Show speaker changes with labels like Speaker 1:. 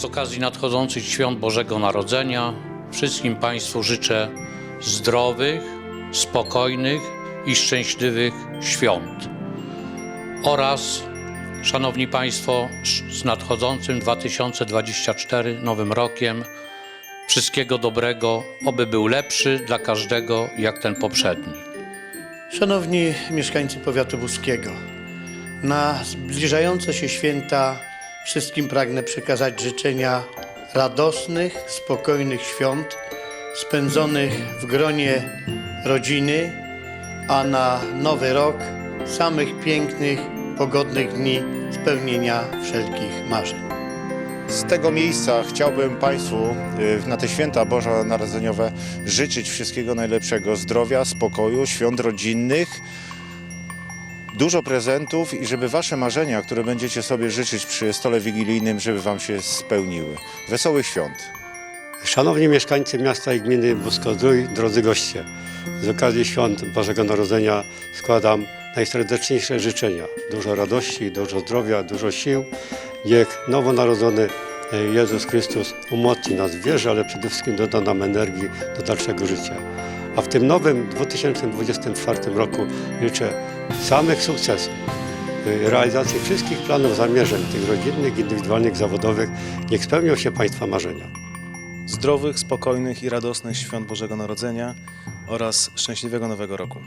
Speaker 1: Z okazji nadchodzących świąt Bożego Narodzenia wszystkim Państwu życzę zdrowych, spokojnych i szczęśliwych świąt. Oraz, Szanowni Państwo, z nadchodzącym 2024 Nowym Rokiem wszystkiego dobrego, oby był lepszy dla każdego jak ten poprzedni.
Speaker 2: Szanowni mieszkańcy powiatu buskiego, na zbliżające się święta wszystkim pragnę przekazać życzenia radosnych, spokojnych świąt, spędzonych w gronie rodziny, a na nowy rok samych pięknych, pogodnych dni spełnienia wszelkich marzeń.
Speaker 3: Z tego miejsca chciałbym Państwu y, na te święta bożonarodzeniowe życzyć wszystkiego najlepszego, zdrowia, spokoju, świąt rodzinnych, dużo prezentów i żeby Wasze marzenia, które będziecie sobie życzyć przy stole wigilijnym, żeby Wam się spełniły. Wesołych świąt!
Speaker 4: Szanowni mieszkańcy miasta i gminy Busko-Zdrój, drodzy goście, z okazji świąt Bożego Narodzenia składam najserdeczniejsze życzenia. Dużo radości, dużo zdrowia, dużo sił. Niech nowonarodzony e, Jezus Chrystus umocni nas w wierze, ale przede wszystkim doda nam energii do dalszego życia. A w tym nowym 2024 roku życzę samych sukcesów, y, realizacji wszystkich planów, zamierzeń, tych rodzinnych, indywidualnych, zawodowych. Niech spełnią się Państwa marzenia.
Speaker 5: zdrowych, spokojnych i radosnych świąt Bożego Narodzenia oraz szczęśliwego Nowego Roku.